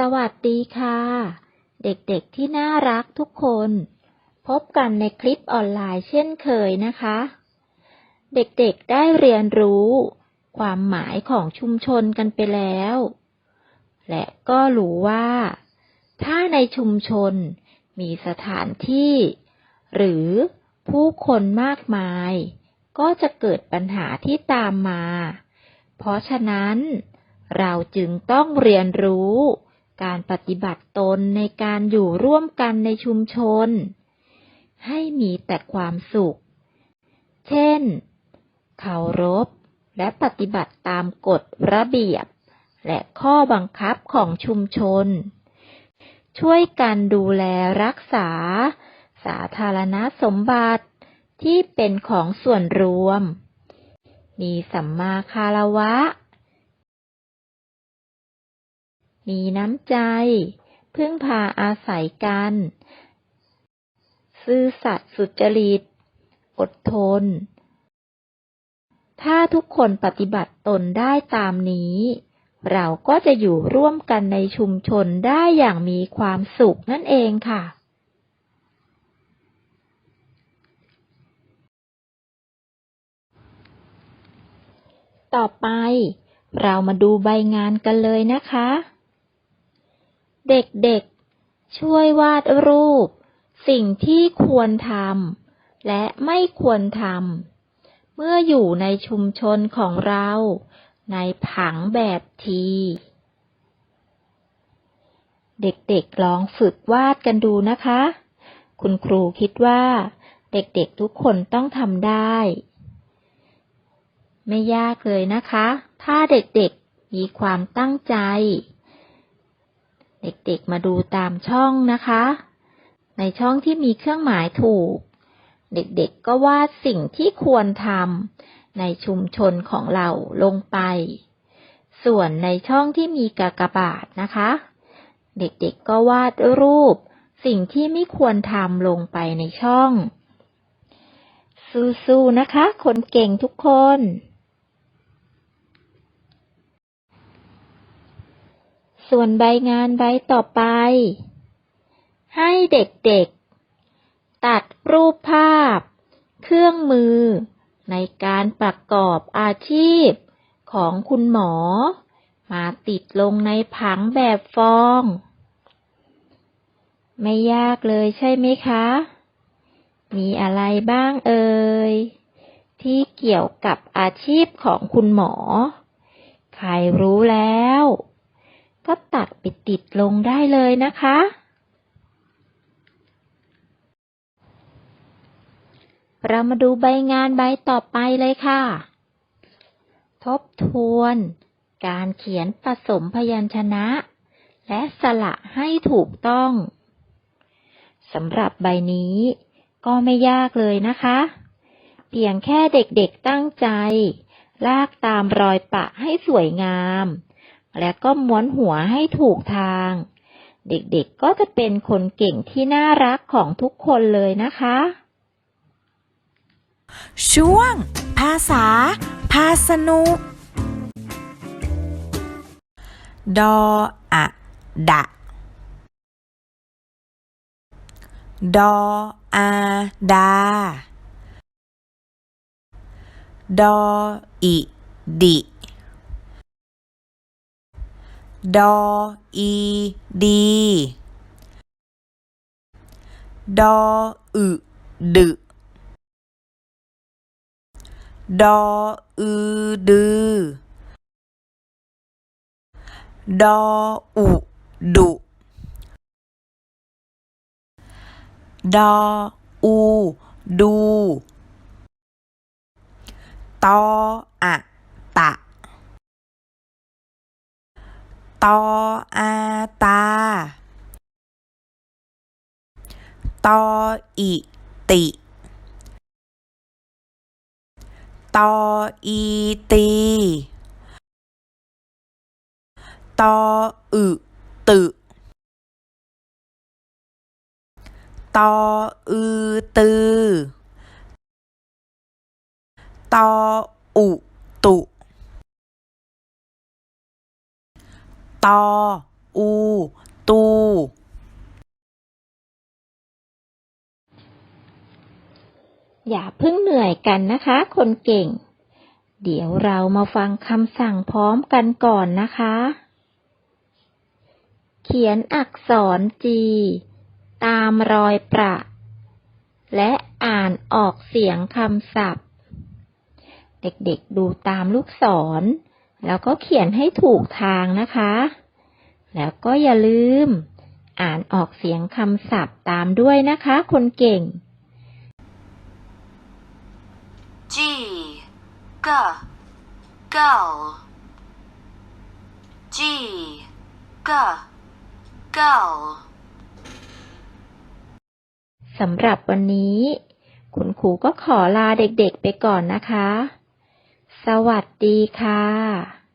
สวัสดีค่ะ เด็กๆที่น่ารักทุกคน พบกันในคลิปออนไลน์เช่นเคยนะคะ เด็กๆได้เรียนรู้ ความหมายของชุมชนกันไปแล้ว และก็รู้ว่า ถ้าในชุมชนมีสถานที่ หรือผู้คนมากมาย ก็จะเกิดปัญหาที่ตามมา เพราะฉะนั้นเราจึงต้องเรียนรู้ การปฏิบัติตนในการอยู่ร่วมกันในชุมชน ให้มีแต่ความสุข เช่น เคารพและปฏิบัติตามกฎระเบียบ และข้อบังคับของชุมชน ช่วยกันดูแลรักษา สาธารณสมบัติที่เป็นของส่วนรวม มีสัมมาคารวะ มีน้ำใจ พึ่งพาอาศัยกัน ซื่อสัตย์สุจริต อดทน ถ้าทุกคนปฏิบัติตนได้ตามนี้ เราก็จะอยู่ร่วมกันในชุมชนได้อย่างมีความสุขนั่นเองค่ะต่อไป เรามาดูใบงานกันเลยนะคะ เด็กๆ ช่วยวาดรูป สิ่งที่ควรทำและไม่ควรทำเมื่ออยู่ในชุมชนของเรา ในผังแบบที เด็กๆ ลองฝึกวาดกันดูนะคะ คุณครูคิดว่า เด็กๆ ทุกคนต้องทำได้ ไม่ยากเลยนะคะ ถ้าเด็กๆ มีความตั้งใจ เด็กๆมาดูตามช่องนะคะ ในช่องที่มีเครื่องหมายถูก เด็กๆก็วาดสิ่งที่ควรทำในชุมชนของเราลงไป ส่วนในช่องที่มีกากบาทนะคะ เด็กๆก็วาดรูป สิ่งที่ไม่ควรทำลงไปในช่อง สู้ๆนะคะ คนเก่งทุกคน ส่วนใบงานใบต่อไป ให้เด็กๆ ตัดรูปภาพ เครื่องมือ ในการประกอบอาชีพของคุณหมอ มาติดลงในผังแบบฟอง ไม่ยากเลยใช่ไหมคะ มีอะไรบ้างเอ่ย ที่เกี่ยวกับอาชีพของคุณหมอ ใครรู้แล้ว ก็ตัดไปติดลงได้เลยนะคะ เรามาดูใบงานใบต่อไปเลยค่ะ ทบทวน การเขียนผสมพยัญชนะ และสระให้ถูกต้องสำหรับใบนี้ก็ไม่ยากเลยนะคะ เพียงแค่เด็กๆตั้งใจ ลากตามรอยปะให้สวยงาม และก็ม้วนหัวให้ถูกทาง เด็กๆก็จะเป็นคนเก่งที่น่ารักของทุกคนเลยนะคะ ช่วง ภาษา พาสนุก ดออะดะ ดออาดา ดออิดิ ดออีดีดออึดึดออือดือดออุดุดออู ดู ตออะ ตะ ตออาตา ตออิติ ตออีตี ตออึตึตออือตือ ตออุตุ ตอ อู ตู อย่าเพิ่งเหนื่อยกันนะคะ คนเก่ง เดี๋ยวเรามาฟังคำสั่งพร้อมกันก่อนนะคะ เขียนอักษรจี ตามรอยประ และอ่านออกเสียงคำศัพท์ เด็กๆดูตามลูกศร แล้วก็เขียนให้ถูกทางนะคะ แล้วก็อย่าลืม อ่านออกเสียงคำศัพท์ตามด้วยนะคะ คนเก่ง G G gull G G gull สำหรับวันนี้ คุณครูก็ขอลาเด็กๆไปก่อนนะคะ สวัสดีค่ะ